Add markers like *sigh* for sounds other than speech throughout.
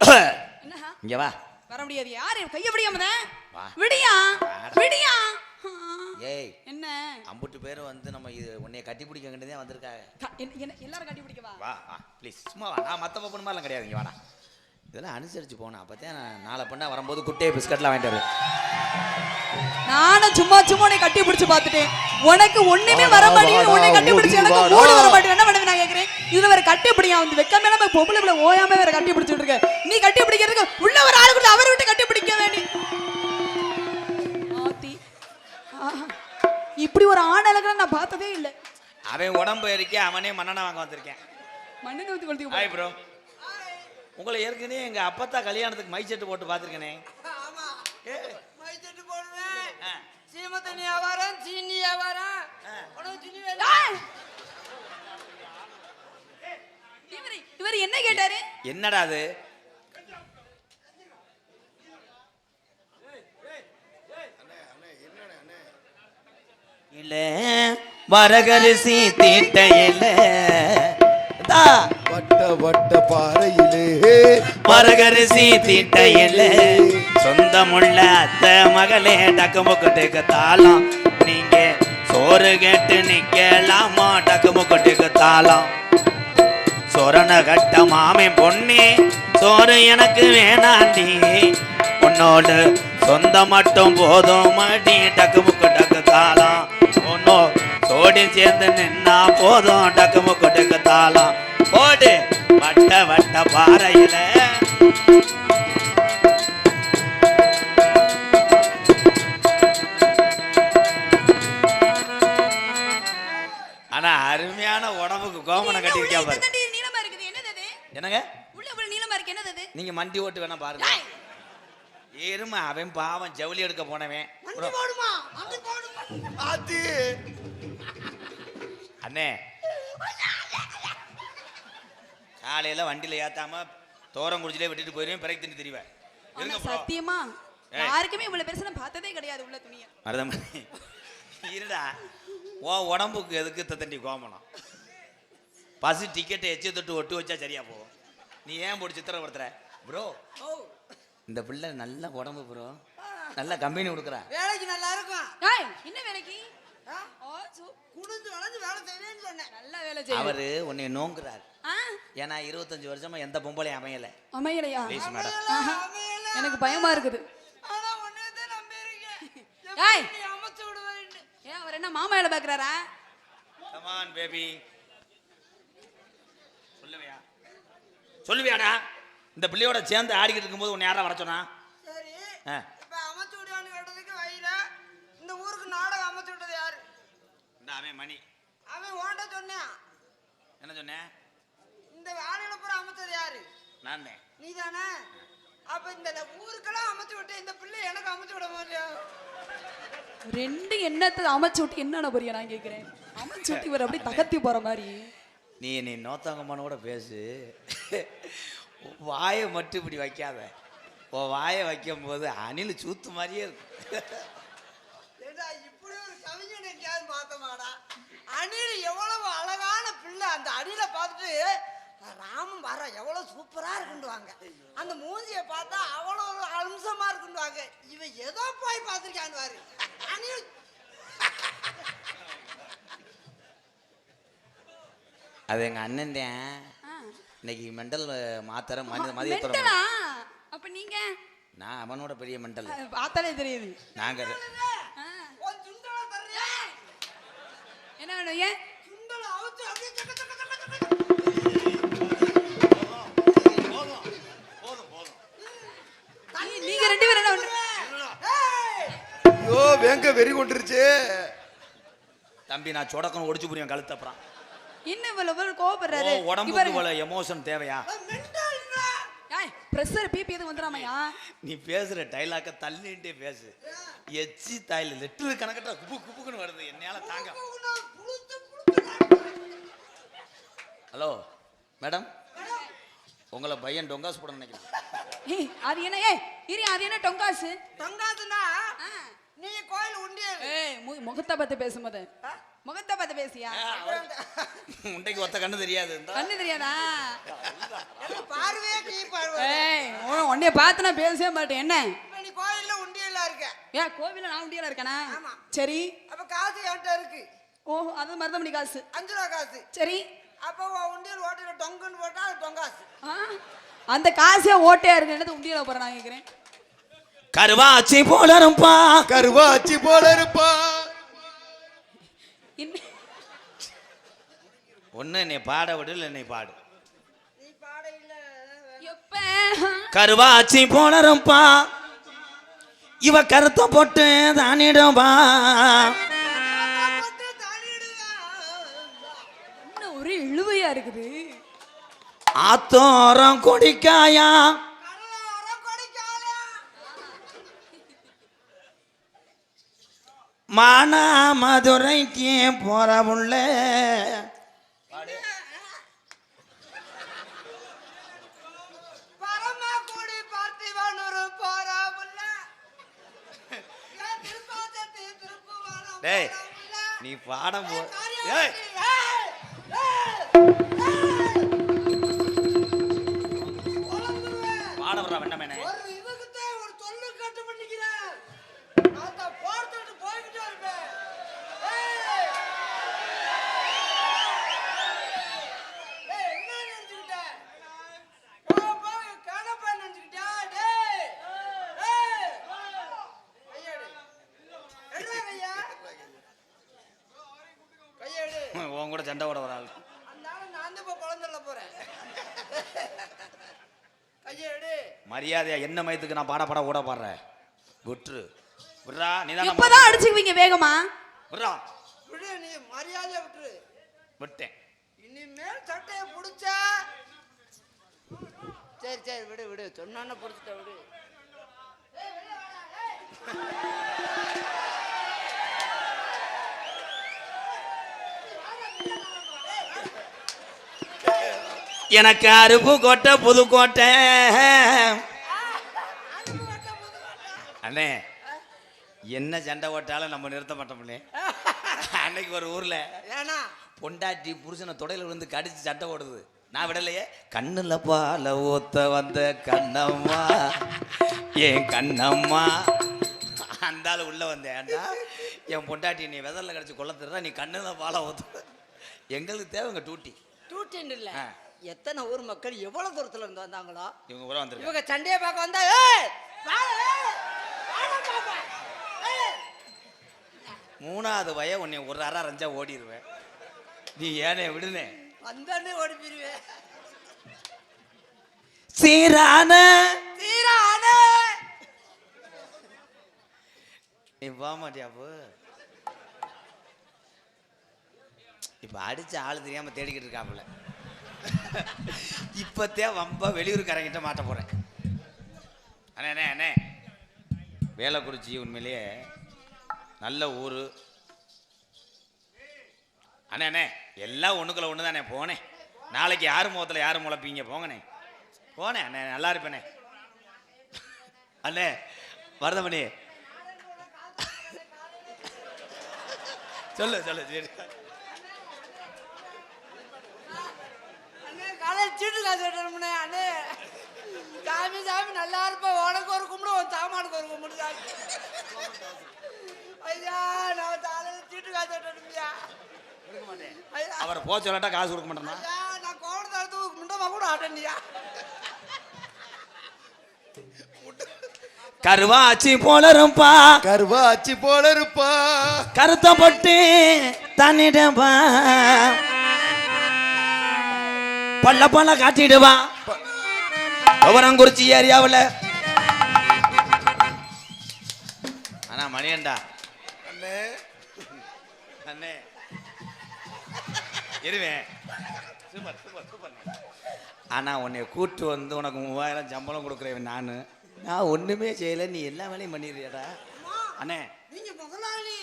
*coughs* இங்க வா. வர முடியாது. யாரு? கைய வா. விடியா? வாடா. விடியா. ஏய் என்ன? அம்புட்டு பேரும் வந்து நம்ம இது உன்னைய கட்டி பிடிக்க தான் வந்திருக்காங்க எல்லாரும் கட்டி பிடிக்கவா வா. வா ப்ளீஸ் சும்மா வா. நான் மற்ற பப்பன் மாதிரிலாம் கிடையாது. இங்க வாடா. இதெல்லாம் அனுசரிச்சு போனேன் அப்போ தான் நான் நாளை பண்ணா வரும்போது குட்டையை பிஸ்கட்லாம் வாங்கிட்டு நானும் சும்மா சும்மா உன்னை கட்டி பிடிச்சு பார்த்துட்டேன். உனக்கு ஒண்ணுமே வர மாட்டேங்குது. உன்னை கட்டி பிடிச்சு எனக்கு மூணு வர மாட்டேங்குது நான் கேக்குறேன். இதுல வேற கட்டி பிடியா வந்து வெக்கமே நம்ம பொம்பளை பிள்ளை ஓயாம வேற கட்டி பிடிச்சிட்டு இருக்க. நீ கட்டி பிடிக்கிறதுக்கு உள்ள ஒரு ஆளு கூட அவரை விட்டு கட்டி பிடிக்க வேண்டி. இப்படி ஒரு ஆணழகை நான் பார்த்ததே இல்லை. அவன் உடம்பு இருக்கே அவனே மன்னனை வாங்க வந்திருக்கேன். மண்ணு ஊத்தி கொளுத்தி ஹாய் ப்ரோ உங்களை ஏற்கனவே எங்க அப்பத்தா கல்யாணத்துக்கு மை செட்டு போட்டு பார்த்துருக்கேனே. ஆமா. ஏ. மைச்சட்டு போடுவேன். சீம தண்ணி வியாபாரம் சீனி வியாபாரம். உனக்கு துணி வேலை ஏய்! இவரு இவர் என்ன கேட்டாரு? என்னடா அது? இல்ல வரகரிசி தீட்டையில வட்ட வட்ட பாறையிலே வரகரிசி தீட்டையில சொந்தமுள்ள அத்தை மகளே டக்கு முக்கட்டுக்கு தாளம். நீங்க சோறு கேட்டு நிக்கலாமா டக்கு முக்கட்டுக்கு தாளம். சொரண கட்ட மாமே பொண்ணே சோறு எனக்கு வேணாண்டி. உன்னோடு சொந்தம் மட்டும் போதும். மாட்டி டக்கு முக்கு டக்கு தாளம். உன்னோ சோடி சேர்ந்து நின்னா போதும். டக்கு முக்கு டக்கு தாளம். போடு வட்ட வட்ட பாறையில. ஆனா அருமையான உடம்புக்கு கோமனை கட்டியிருக்கா பாரு இது நீளமா இருக்குது என்னது அது என்னங்க? உள்ள இவ்வளவு நீளமா இருக்கு. என்னது அது நீங்க மண்டி ஓட்டு வேணா பாருங்க! எருமை அவன் பாவம் ஜவுளி எடுக்க போனவன். மண்டி போடுமா? மண்டி போடுமா ஆத்தி அண்ணே. காலையில வண்டியில ஏத்தாம தோரம் குடிச்சிலே விட்டுட்டு போயிருவேன் பிறகு தின்னு திரிவேன். சத்தியமா. யாருக்குமே இவ்வளவு பெருசு பார்த்ததே கிடையாது உள்ள துணிய. மருதம் இருடா. உன் உடம்புக்கு எதுக்கு தண்டி கோமணம்? பஸ் டிக்கெட்டை எச்சு தொட்டு ஒட்டு வச்சா சரியா போகும். நீ ஏன் போட்டு சித்திரப்படுத்துற ப்ரோ இந்த பிள்ளை நல்ல உடம்பு ப்ரோ நல்ல கம்பெனி கொடுக்குறா. வேலைக்கு நல்லா இருக்கும். என்ன வேலைக்கு? ஆ? ஓ சு- குடிஞ்சு வளைஞ்சு வேலை செய்வேன்னு சொன்னேன். நல்ல வேலை செய்யும் அவரு உன்னை நோங்குறாரு. ஆ? ஏன்னா இருபத்தஞ்சு வருஷமா எந்த பொம்பளையும் அமையல. அமையலையா. எனக்கு பயமா இருக்குது. ஆனா உன்னே தான் நம்பியிருக்கேன் ஏய்! அமைச்சு விடுவேன்னு. ஏன் அவர் என்ன மாமா வேலை பாக்குறாரா கமான் பேபி சொல்லுவியாடா? இந்த பிள்ளையோட சேர்ந்து ஆடிக்கிட்டு இருக்கும்போது உன்னை யாரா வர சொன்னா? சரி. இப்ப அமைச்சு விடுவான்னு கேட்டதுக்கு வயிற இந்த ஊருக்கு நாடகம் அமைச்சு விட்டது யாரு? இந்த அவன் மணி. அவன் ஓண்ட சொன்னான். என்ன சொன்னேன் இந்த ஆளுகளை பூரா அமைச்சது யாரு? நான் தான் நீ தானே அப்ப இந்த ஊருக்கெல்லாம் அமைச்சு விட்டு இந்த பிள்ளை எனக்கு அமைச்சு விட மாட்டியா? ரெண்டு எண்ணத்தை அமைச்சு விட்டு என்னென்ன புரிய நான் கேக்குறேன். அமைச்சு விட்டு இவர் அப்படியே தகத்தி போற மாதிரி. நீ நீ நோத்தங்கம்மனோட பேசு. வாயை மட்டும் இப்படி வைக்காத. உன் வாயை வைக்கும் போது அணில் சூத்து மாதிரியே இருக்கும். இப்படி ஒரு கவிஞன் எங்கேயாவது பார்த்தோமாடா? அணில் எவ்வளவு அழகான பிள்ளை. அந்த அணில பார்த்துட்டு ராமன் வர எவ்வளவு சூப்பரா இருக்குன்டுவாங்க அந்த மூஞ்சியை பார்த்தா அவ்வளோ ஒரு அம்சமா இருக்குன்டுவாங்க இவன் ஏதோ போய் பார்த்துருக்கான்னு வாரு அணில் அது எங்க அண்ணன் தான். இன்னைக்கு மெண்டல் மாத்திர மனித மெண்டலா? அப்ப நீங்க? நான் அவனோட பெரிய மெண்டல். பார்த்தாலே தெரியுது. நாங்க என்ன வேணும் ஏன்? நீங்க ரெண்டு பேரும் என்ன பண்ற ஏய் ஐயோ வேங்க வெறி கொண்டுருச்சு. தம்பி நான் சொடக்கணும் ஒடிச்சு புரியும் கழுத்து என்ன இவ்வளவு இவ்வளவு கோவப்படுறாரு. உடம்புக்கு இவ்வளவு எமோஷன் தேவையா? பிரஷர் பிபி எதுவும் வந்துடாமையா நீ பேசுற டைலாக்க தள்ளிட்டே பேசு. எச்சி தாயில லெட்டர் கணக்கட்ட குப்பு குப்புக்குன்னு வருது. என்னால தாங்க ஹலோ மேடம் உங்களை பையன் டொங்காஸ் போட நினைக்கிறேன். அது என்ன ஏய் இரு அது என்ன டொங்காசு? தங்காதுன்னா ஆ. நீ கோயில் உண்டியல். ஏய் மு- முகத்தை பார்த்து பேசும்போது. முகத்தை பார்த்து பேசியா? உண்டைக்கு *laughs* ஒத்த கண்ணு தெரியாது. கண்ணு தெரியாதா? பார்வையே கீ பார்வை. உன்னைய பார்த்து நான் பேசவே மாட்டேன். என்ன? இப்ப நீ கோயில்ல உண்டியல்ல இருக்க. ஏன் கோவில நான் உண்டியல இருக்கேனா? ஆமா. சரி. அப்ப காசு என்கிட்ட இருக்கு. ஓ அது மருதமணி காசு. அஞ்சு ரூபா காசு. சரி. அப்ப உன் உண்டியல் ஓட்டையில டொங்குன்னு போட்டா அது டொங்காசு. ஆ, அந்த காசே ஓட்டையா இருக்கு. என்னது உண்டியல போற நான் கேக்குறேன். கருவாச்சி போல இருப்பா. கருவாச்சி போல இருப்பா. ஒண்ணு என்னை பாட விடு இல்லை என்னை பாடு. நீ பாட இல்ல எப்ப? கருவாச்சி போல இருப்பா இவ கருத்த போட்டு. என்ன ஒரே இழுவையா இருக்குது. ஆத்தோரம் கொடிக்காயா. மானா மதுரைக்கு போற புள்ள டேய். நீ பாடம் போ காரியம் ஏய் ஏய், ஏய், ஏய். உழந்துருவேன். பாட வர்றா வெண்ணமேனே ஒரு இதுக்குத்தான் ஒரு தொல்லு கட்டு பண்ணிக்கிறேன். நான் தான் போர்த்துட்டு போய்கிட்டே இருப்பேன். ஏய். ஏய், என்ன நினைச்சுக்கிட்ட? போ, போ, கணப்பா நினைச்சுக்கிட்டியா? டேய். ஏய். கையெடு. எடுடா கையா. கையெடு. உன் கூட சண்டை போட வர ஆள். அந்த ஆளை நான் தான் இப்ப குழந்தைல போறேன். கையெடு மரியாதையா என்ன மயத்துக்கு நான் பாட பாட ஓட பாடுறேன்? விட்டுரு. விட்றா நீ எப்பதான் அடிச்சுக்குவீங்க வேகமா? விட்றா. விடு நீ மரியாதையா விட்டுரு. விட்டேன். இனிமேல் சட்டையை பிடிச்ச. சரி சரி விடு விடு. சொன்னான பிடிச்சிட்ட விடு. எனக்கு அருப்பு கோட்டை புதுக்கோட்டை அண்ணே என்ன சண்டை ஓட்டாலும் நம்ம நிறுத்த மாட்டோம்லே அன்னைக்கு ஒரு ஊர்ல ஏன்னா? பொண்டாட்டி புருஷனை தொடையில விழுந்து கடிச்சு சண்டை ஓடுது நான் விடலையே. கண்ணுல பால ஊத்த வந்த கண்ணம்மா என் கண்ணம்மா. அந்த ஆளு உள்ள வந்தேன். என் பொண்டாட்டி நீ வெதல்ல கடிச்சு தர்றா நீ கண்ணுல பால ஊத்த. எங்களுக்கு தேவைங்க டூட்டி டூட்டின் இல்ல. எத்தனை ஊர் மக்கள் எவ்வளவு தூரத்துல இருந்து வந்தாங்களோ? இவங்க கூட வந்துருக்காங்க. இவங்க சண்டையை பார்க்க வந்தா. மூணாவது வய உன்னை ஒரு அரை அரைஞ்சா ஓடிடுவேன் நீ ஏனே விடுனே. வந்தானே ஓடி போயிருவேன் சீரான. தீரானே நீ போக மாட்டியா அப்போ இப்போ அடிச்ச ஆள் தெரியாமல் தேடிக்கிட்டு இருக்காப்புல. இப்போத்தே வம்ப வெளியூருக்காரங்கிட்ட மாட்ட போகிறேன் அண்ணே அண்ணே அண்ணே. வேலைக்குறிச்சி உண்மையிலேயே நல்ல ஊர். அண்ணே அண்ணே எல்லாம் ஒன்றுக்குள்ள ஒன்று தானே போனேன் நாளைக்கு யார் முகத்தில் யார் முளைப்பீங்க? போங்கண்ணே. போனேன் அண்ணே நல்லா இருப்பேனே அண்ணே வரதமணி. சொல்லு சொல்லு சரி அண்ணே காசு எடுக்கணும்னே அண்ணே? சாமி சாமி நல்லா இருப்ப உனக்கு ஒரு கும்பிடு உன் சாமானுக்கு ஒரு கும்பிடு சாமி. ஐயா நான் காலையில் சீட்டு காசு ஐயா. அவரை போக சொல்லட்டா காசு கொடுக்க மாட்டேனா நான் கோவணத்தை எடுத்து முண்டமா கூட ஆட்டணியா கருவாச்சி போலரும்பா கருவாச்சி போல இருப்பா. கருத்த பட்டு தன்னிடம்பா. பல்ல பல்ல காட்டிடுவா. துவரங்குறிச்சி ஏரியாவில். ஆனா மணியண்டா அண்ணே. அண்ணே. இருவேன் சூப்பர் சூப்பர் சூப்பர். ஆனா உன்னை கூட்டு வந்து உனக்கு மூவாயிரம் சம்பளம் கொடுக்குறேன் நான். நான் ஒண்ணுமே செய்யல. நீ எல்லா வேலையும் பண்ணிடுறியாடா. அண்ணே. நீங்க முதலாளி.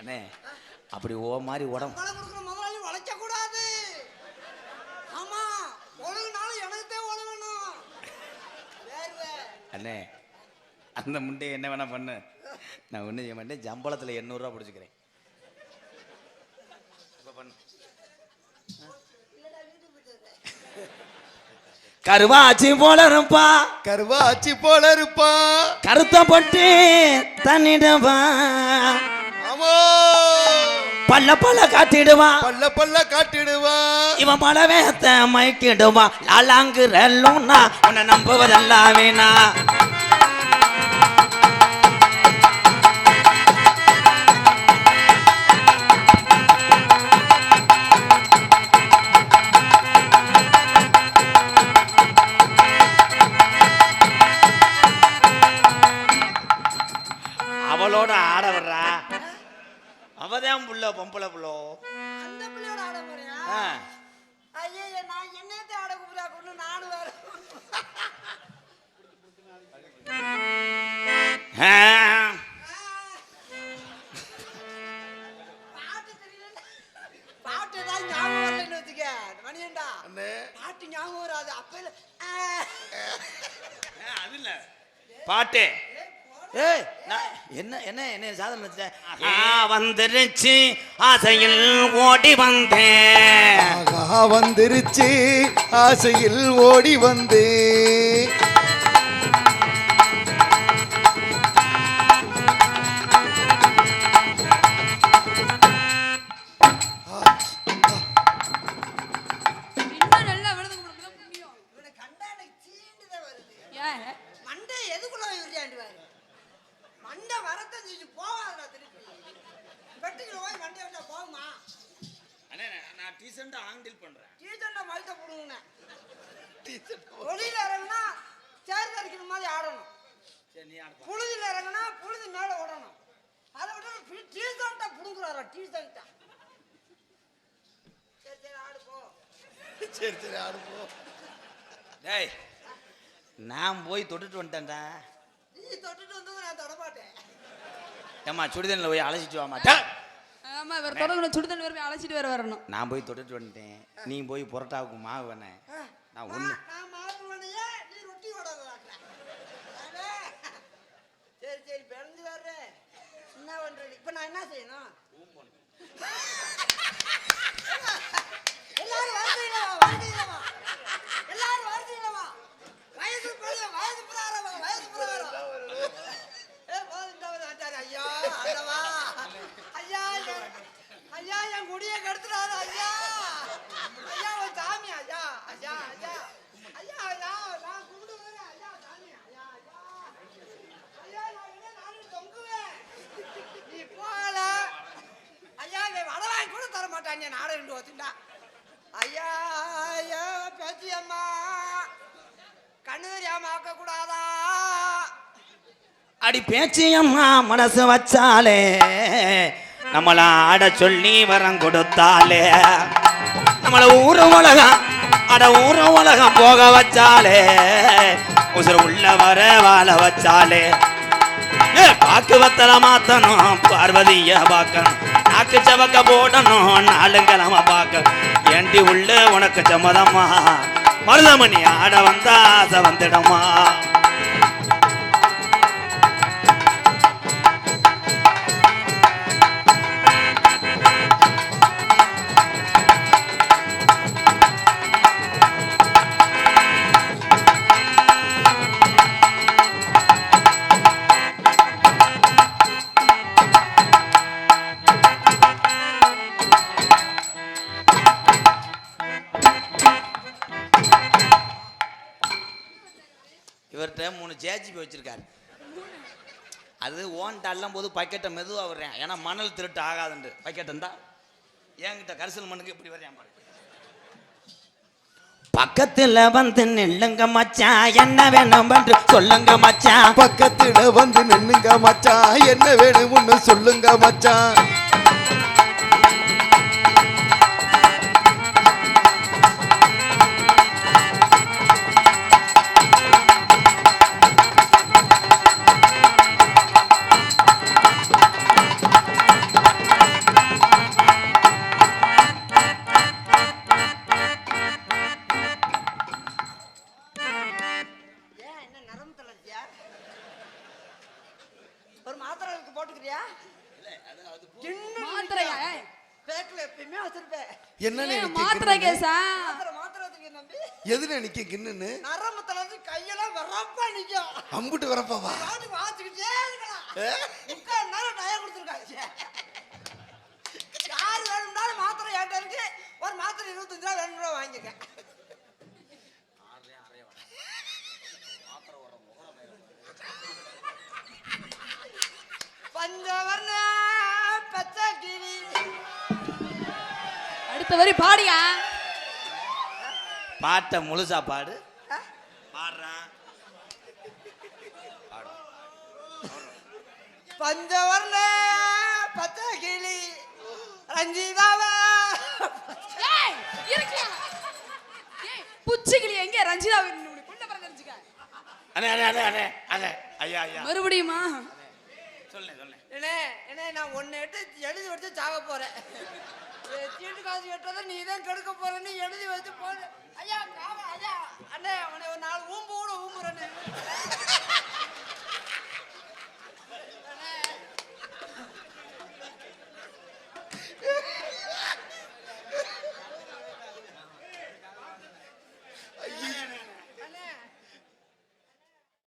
அண்ணே அப்படி ஓ மாதிரி உடம்பு வளைக்கக்கூடாது. ஆமா அண்ணே அந்த முண்டையை என்ன வேணா பண்ணு. நான் ஒன்றும் செய்ய மாட்டேன். ஜம்பளத்தில் எண்ணூறுரூவா பிடிச்சிக்கிறேன். கருவா ஆச்சு போல இருப்பா. கருவா ஆச்சு போல இருப்பா. கருத்தப்பட்டு தன்னிடவா. பல்ல பல்ல காட்டிடுவா. பல்ல பல்ல காட்டிடுவா. இவன் பலவேத்த மைக்கிடுவா லாலாங்கு ரெல்லும்னா உன்னை நம்புவதெல்லாம் வீணா. பொம்பளை புள்ளோ. அந்த பிள்ளையோட ஆட போறியா. ஐயே நான் என்னத்தை ஆட கூப்பிடா கொண்டு நானும் வேற. பாட்டு தெரியல பாட்டு தான் ஞாபகம் வரலன்னு வச்சுக்க. மணியண்டா அண்ணே. பாட்டு ஞாபகம் வராது. அப்ப அது இல்ல. பாட்டு. ஏய் நான் என்ன என்ன என்ன ஆ வந்துருச்சு. ஆசையில் ஓடி வந்தேன். வந்துருச்சு. ஆசையில் ஓடி வந்தே டீசெண்டா ஆங்கிள் பண்றேன் டீச்சர்ல மழுத்த போடுங்கண்ணே ஒளியில இறங்குனா சேர் தரிக்கிற மாதிரி ஆடணும். சரி நீ ஆடு. புழுதியில் இறங்குனா புழுதி மேலே ஓடணும். அதை விட்டு டீசர்ட்டா புடுங்குறாரா டீசர்ட்டா சரி சரி ஆடு போ. சரி சரி ஆடுப்போ டேய் நான் போய் தொட்டுட்டு வந்துட்டேன்டா. நீ தொட்டுட்டு வந்து நான் தொட மாட்டேன். ஏம்மா சுடிதனில் போய் அழைச்சிட்டு வாமா ஆமா இவர் தொடங்கணும் சுடுதண்ணி வேறு அழைச்சிட்டு வேற வரணும். நான் போய் தொட்டுட்டு வந்துட்டேன். நீ போய் புரோட்டாவுக்கு மாவு வேணேன் நான் ஓடாத சரி சரி பிறந்து வர்றேன். என்ன பண்றது? இப்ப நான் என்ன செய்யணும்? எல்லாரும் வருதுங்களா வருதுங்களா எல்லாரும் வருதுங்களா வயசு வயசு பிள்ளாரவா வயசு பிள்ளாரா ஏ போதும் இந்த ஒரு ஆச்சாரி ஐயா அல்லவா ஐயா என்- ஐயா என் குடிய கெடுத்துறாரு ஐயா. ஐயா ஒரு சாமி ஐயா. ஐயா ஐயா. ஐயா ஐயா நான் கும்பிடுவேன் ஐயா சாமி ஐயா ஐயா. ஐயா நான் என்ன நானும் தொங்குவேன்? நீ போகல. ஐயா இவன் வடை வாங்கி கூட தர மாட்டாங்க. நாடை ரெண்டு வச்சுட்டா ஐயா ஐயா பேச்சியம்மா. கண்ணு தெரியாம ஆக்க கூடாதா அடி பேச்சியம்மா மனசு வச்சாலே. நம்மள ஆட சொல்லி வரம் கொடுத்தாலே. நம்மள ஊரு உலகம் அட ஊரு உலகம் போக வச்சாலே. உசுறு உள்ள வர வாழ வச்சாலே. பாக்கு வத்தல மாத்தணும் பார்வதிய பார்க்கணும். நாக்கு சவக்க போடணும் நாளுங்கிழமை பார்க்க. ஏண்டி உள்ள உனக்கு சம்மதம்மா மருதமணி ஆட வந்தா ஆசை வந்துடமா? போது பக்கெட்டை மெதுவா வர்றேன் ஏன்னா மணல் திருட்டு ஆகாதுண்டு. பக்கெட் இருந்தா என்கிட்ட கரிசல் மண்ணுக்கு இப்படி வர்றேன் பாரு. பக்கத்துல வந்து நில்லுங்க மச்சான். என்ன வேணும் என்று சொல்லுங்க மச்சான். பக்கத்துல வந்து நின்னுங்க மச்சான். என்ன வேணும்னு சொல்லுங்க மச்சான். மாத்திரையா பேக்கில் எப்பயுமே வச்சிருப்பேன். எனக்கு மாத்திரை? கேசா? எதுல நிக்க கிண்ணுன்னு? நரம்புல இருந்து கையெல்லாம் வரப்பா நிக்கும். அம்புட்டு வரப்பாவா பாட்டு வாசிக்கிட்டே இருக்கலாம் முக்கால் நேரம் டயம் கொடுத்துருக்காங்க யார் வேணும்னாலும் மாத்திரை என்கிட்ட இருக்கு. ஒரு மாத்திரை இருபத்தஞ்சு ரூபா ரெண்டு ரூபா வாங்கிக்க. அடுத்த வரி பாடியா? பாட்டை முழுசா பாடு. பாடுறான் பஞ்சவர்ண பச்சை கிளி ரஞ்சிதாவா. ஏய் இருக்கியா? ஏய் புச்சிக்கிளி எங்க? ரஞ்சிதா கொண்ட பிறந்திருச்சுக்க அண்ணே அண்ணே அண்ணே அண்ணே அண்ணே. ஐயா ஐயா. மறுபடியுமா? என்ன என்ன நான் ஒன்னு எடுத்து எழுதி வச்சு சாக போறேன். சீட்டு காசு கட்டுறத நீ தான் கெடுக்க போறேன்னு எழுதி வச்சு போன ஐயா ஐயா. அண்ணே அவனை ஒரு நாலு ஊம்பு கூட ஊம்புறேன்னு.